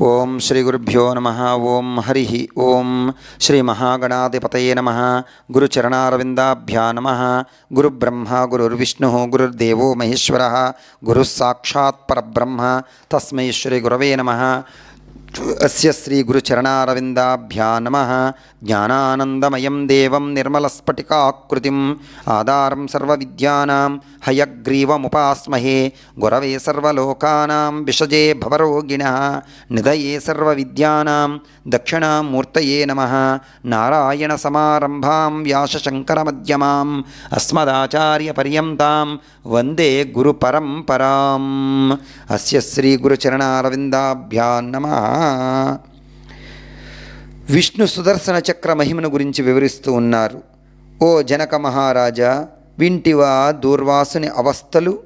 ఓం శ్రీ గురుభ్యో నమ. ఓం హరి. ఓం శ్రీ మహాగణాధిపతయ నమ. గురుచరణారవిందాభ్యా నమ. గురుబ్రహ్మ గురుర్విష్ణు గురుర్దేవో మహేశ్వర. గురుస్సాక్షాత్ పరబ్రహ్మ. తస్మై శ్రీ గురవే నమ. అస్య శ్రీ గురుచరణారవిందాభ్యా నమ జ్ఞానానందమయం దేవం నిర్మలస్ఫటికాకృతిం ఆధారం సర్వవిద్యానాం హయగ్రీవముపాస్మహే గురవే సర్వలోకానాం విషజే భవరోగిణ నిధయే సర్వవిద్యానాం దక్షిణామూర్తయే నమ నారాయణ సమారంభాం వ్యాసశంకరమధ్యమాం అస్మదాచార్యపర్యంతాం వందే గురు పరంపరాం అస్య శ్రీ గురుచరణారవిందాభ్యా నమ విష్ణు సుదర్శన చక్ర మహిమను గురించి వివరిస్తూ ఉన్నారు. ఓ జనక మహారాజా వింటివా దూర్వాసుని అవస్థలు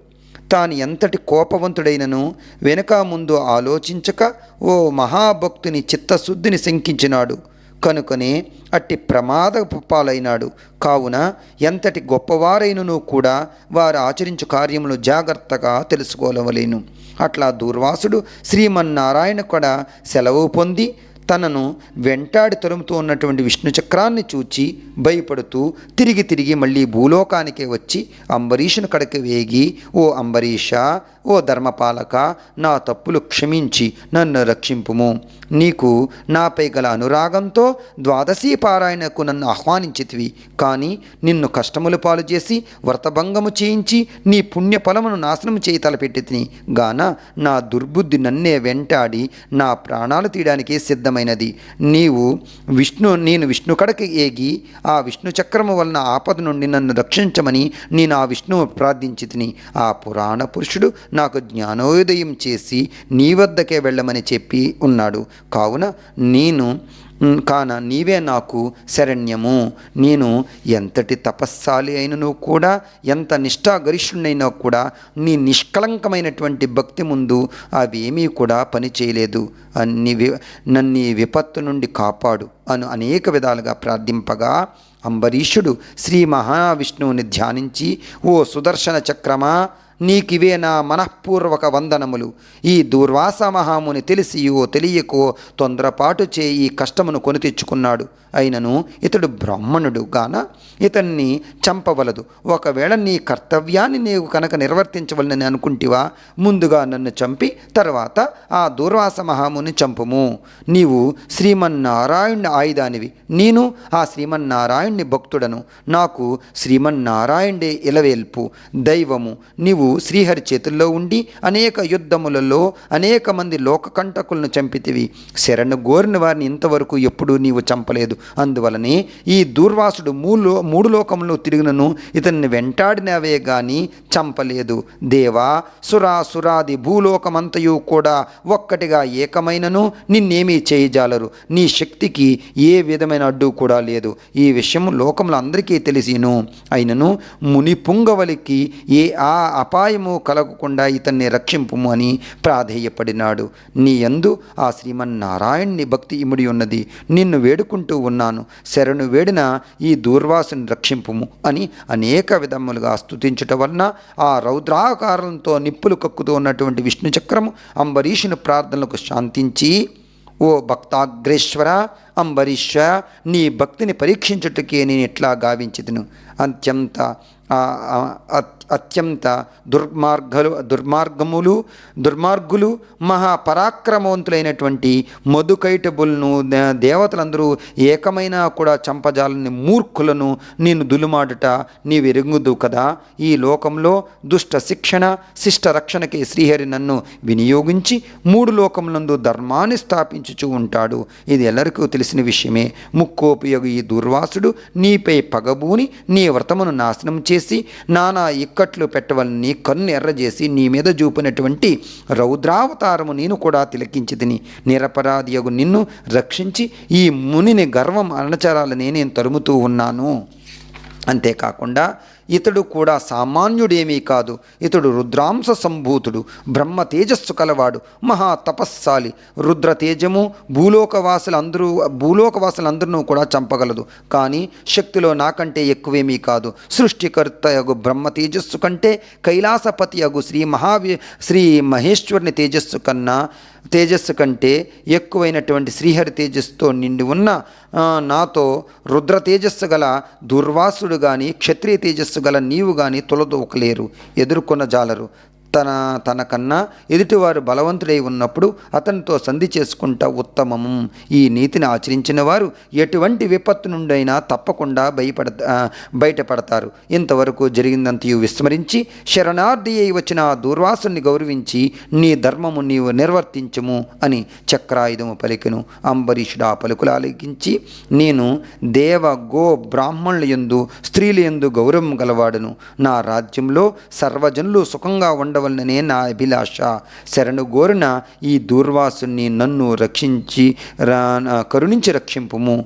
తాను ఎంతటి కోపవంతుడైనను వెనుక ముందు ఆలోచించక ఓ మహాభక్తుని చిత్తశుద్ధిని శంకించినాడు. కనుకనే అట్టి ప్రమాద పాలైనాడు. కావున ఎంతటి గొప్పవారైనను కూడా వారు ఆచరించు కార్యములు జాగ్రత్తగా తెలుసుకోవలేను అట్లా దూర్వాసుడు శ్రీమన్నారాయణ కూడా సెలవు పొంది తనను వెంటాడి తరుముతూ ఉన్నటువంటి విష్ణు చక్రాన్ని చూచి భయపడుతూ తిరిగి తిరిగి మళ్ళీ భూలోకానికే వచ్చి అంబరీషుని కడకి వేగి ఓ అంబరీష ఓ ధర్మపాలక నా తప్పులు క్షమించి నన్ను రక్షింపుము. నీకు నాపై గల అనురాగంతో ద్వాదశీ పారాయణకు నన్ను ఆహ్వానించితివి. కానీ నిన్ను కష్టములు పాలు చేసి వ్రతభంగము చేయించి నీ పుణ్యఫలమును నాశనం చేయి తలపెట్టి గాన నా దుర్బుద్ధి నన్నే వెంటాడి నా ప్రాణాలు తీయడానికే సిద్ధమైనది. నీవు విష్ణు నేను విష్ణు కడకి ఏగి ఆ విష్ణు చక్రము వలన ఆపద నుండి నన్ను రక్షించమని నేను ఆ విష్ణువు ప్రార్థించితిని. ఆ పురాణ పురుషుడు నాకు జ్ఞానోదయం చేసి నీ వద్దకే వెళ్ళమని చెప్పి ఉన్నాడు. కావున నేను కాన నీవే నాకు శరణ్యము. నేను ఎంతటి తపస్సాలి అయినను కూడా ఎంత నిష్ఠాగరిష్ఠునైనా కూడా నీ నిష్కలంకమైనటువంటి భక్తి ముందు అవేమీ కూడా పని చేయలేదు. అన్ని వి నన్ను విపత్తు నుండి కాపాడు. అను అనేక విధాలుగా ప్రార్థింపగా అంబరీషుడు శ్రీ మహావిష్ణువుని ధ్యానించి ఓ సుదర్శన చక్రమా నీకివే నా మనఃపూర్వక వందనములు. ఈ దూర్వాస మహాముని తెలిసియో తెలియకో తొందరపాటు చేయి కష్టమును కొని తెచ్చుకున్నాడు. అయినను ఇతడు బ్రాహ్మణుడు గాన ఇతన్ని చంపవలదు. ఒకవేళ నీ కర్తవ్యాన్ని నీవు కనుక నిర్వర్తించవలనని అనుకుంటివా ముందుగా నన్ను చంపి తర్వాత ఆ దూర్వాస మహాముని చంపుము. నీవు శ్రీమన్నారాయణ ఆయుధానివి. నేను ఆ శ్రీమన్నారాయణ్ణి భక్తుడను. నాకు శ్రీమన్నారాయణుడే ఇలవేల్పు. దైవము నీవు శ్రీహరి చేతుల్లో ఉండి అనేక యుద్ధములలో అనేక మంది లోకకంటకులను చంపితివి. శరణు గోరిన వారిని ఇంతవరకు ఎప్పుడూ నీవు చంపలేదు. అందువలనే ఈ దూర్వాసుడు మూలో మూడు లోకములు తిరిగినను ఇతన్ని వెంటాడినవే గాని చంపలేదు. దేవా సురా సురాది భూలోకమంతయు కూడా ఒక్కటిగా ఏకమైనను నిన్నేమీ చేయజాలరు. నీ శక్తికి ఏ విధమైన అడ్డు కూడా లేదు. ఈ విషయం లోకంలో అందరికీ తెలిసిను. అయినను ముని పుంగవలికి ఏ ఆ అపాయము కలగకుండా ఇతన్ని రక్షింపుము అని ప్రాధేయపడినాడు. నీ యందు ఆ శ్రీమన్నారాయణ్ణి భక్తి ఇముడి ఉన్నది. నిన్ను వేడుకుంటూ ఉన్నాను. శరణు వేడిన ఈ దూర్వాసుని రక్షింపుము అని అనేక విధములుగా స్థుతించటం వలన ఆ రౌద్రాకారంతో నిప్పులు కక్కుతూ ఉన్నటువంటి విష్ణు చక్రము అంబరీషుని ప్రార్థనలకు శాంతించి ఓ భక్తాగ్రేశ్వర అంబరీష నీ భక్తిని పరీక్షించుటకే నేను ఎట్లా గావించితును అత్యంత అత్యంత దుర్మార్గలు దుర్మార్గములు దుర్మార్గులు మహాపరాక్రమవంతులైనటువంటి మధుకైటబుల్ను దేవతలందరూ ఏకమైనా కూడా చంపజాలని మూర్ఖులను నేను దులుమాడుట నీవెరుగుదు కదా. ఈ లోకంలో దుష్ట శిక్షణ శిష్ట రక్షణకి శ్రీహరి నన్ను వినియోగించి మూడు లోకములందు ధర్మాన్ని స్థాపించుచూ ఉంటాడు. ఇది ఎల్లరికూ తెలిసిన విషయమే. ముక్కోపయోగి ఈ దుర్వాసుడు నీపై పగబూని నీ వ్రతమును నాశనం చేసి చేసి నానా ఇక్కట్లు పెట్టవలని కన్ను ఎర్రజేసి నీ మీద చూపినటువంటి రౌద్రావతారము నేను కూడా తిలకించి తిని నిరపరాధియగు నిన్ను రక్షించి ఈ మునిని గర్వం అణచరాలని నేను తరుముతూ ఉన్నాను? అంతేకాకుండా ఇతడు కూడా సామాన్యుడేమీ కాదు. ఇతడు రుద్రాంశ సంభూతుడు బ్రహ్మ తేజస్సు కలవాడు మహా తపస్సాలి రుద్ర తేజము భూలోకవాసులందరూ భూలోకవాసులందరినూ కూడా చంపగలదు. కానీ శక్తిలో నాకంటే ఎక్కువేమీ కాదు. సృష్టికర్త యగు బ్రహ్మ తేజస్సు కంటే కైలాసపతి యగు శ్రీ మహావి శ్రీ మహేశ్వరుని తేజస్సు కన్నా తేజస్సు కంటే ఎక్కువైనటువంటి శ్రీహరి తేజస్సుతో నిండి ఉన్న నాతో రుద్ర తేజస్సు గల దుర్వాసుడు కానీ క్షత్రియ తేజస్సు గల నీవు కానీ తొలదూకలేరు ఎదుర్కొన్న జాలరు తన తనకన్నా ఎదుటివారు బలవంతుడై ఉన్నప్పుడు అతనితో సంధి చేసుకుంటా ఉత్తమము. ఈ నీతిని ఆచరించిన వారు ఎటువంటి విపత్తు నుండైనా తప్పకుండా భయపడ బయటపడతారు. ఇంతవరకు జరిగిందంతయు విస్మరించి శరణార్థి అయి వచ్చిన ఆ దూర్వాసుని గౌరవించి నీ ధర్మము నీవు నిర్వర్తించము అని చక్రాయుధము పలికెను. అంబరీషుడు ఆ పలుకులు ఆలకించి నేను దేవ గో బ్రాహ్మణుల యందు స్త్రీల యందు గౌరవం గలవాడును. నా రాజ్యంలో సర్వజనులు సుఖంగా ఉండవలననే నా అభిలాష. శరణు గోరున ఈ దూర్వాసుని నన్ను రక్షించి రా కరుణించి రక్షింపుము.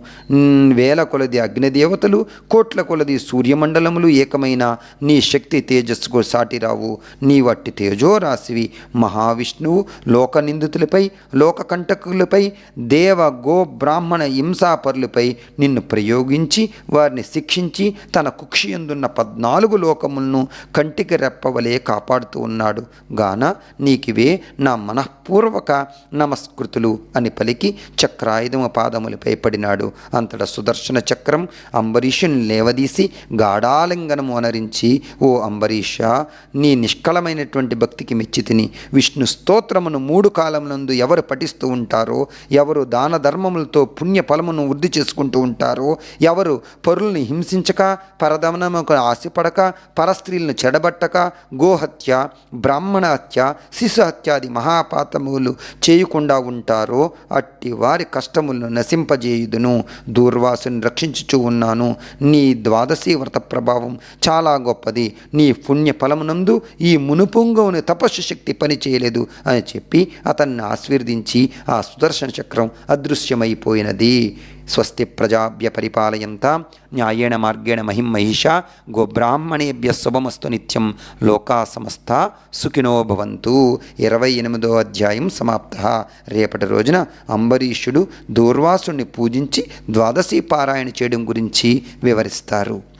వేల కొలది అగ్నిదేవతలు కోట్ల కొలది సూర్యమండలములు ఏకమైన నీ శక్తి తేజస్సుకు సాటిరావు. నీ వట్టి తేజోరాశివి మహావిష్ణువు లోక నిందితులపై లోక కంటకులపై దేవ గో బ్రాహ్మణ హింసాపరులపై నిన్ను ప్రయోగించి వారిని శిక్షించి తన కుక్షియందున్న పద్నాలుగు లోకములను కంటికి రెప్పవలే కాపాడుతూ ఉన్నాడు గాన నీకివే నా మనఃపూర్వక నమస్కృతులు అని పలికి చక్రాయుధము పాదములపై పడినాడు అంతట సుదర్శన చక్రం అంబరీషుని లేవదీసి గాఢాలింగనము అనరించి ఓ అంబరీష నీ నిష్కలమైనటువంటి భక్తికి మెచ్చి తిని విష్ణు స్తోత్రమును మూడు కాలములందు ఎవరు పఠిస్తూ ఉంటారో ఎవరు దాన ధర్మములతో పుణ్య ఫలమును వృద్ధి చేసుకుంటూ ఉంటారో ఎవరు పరుల్ని హింసించక పరదమనముకు ఆశపడక పరస్త్రీలను చెడబట్టక గోహత్య బ్రాహ్మణ హత్య శిశు హత్యాది మహాపాతములు చేయకుండా ఉంటారో అట్టి వారి కష్టములను నశింపజేయుదును. దూర్వాసుని రక్షించుచూ ఉన్నాను. నీ ద్వాదశి వ్రత ప్రభావం చాలా గొప్పది. నీ పుణ్య ఫలమునందు ఈ మునుపుంగవుని తపస్సు శక్తి పని చేయలేదు అని చెప్పి అతన్ని ఆశీర్వదించి ఆ సుదర్శన చక్రం అదృశ్యమైపోయినది. స్వస్తి ప్రజాభ్య పరిపాలయంత న్యాయేణ మార్గేణ మహిం మహిష గోబ్రాహ్మణేభ్య శుభమస్తు నిత్యం లోకా సమస్త సుఖినో భవంతు. ఇరవై ఎనిమిదో అధ్యాయం సమాప్త. రేపటి రోజున అంబరీషుడు దూర్వాసుని పూజించి ద్వాదశి పారాయణ చేయడం గురించి వివరిస్తారు.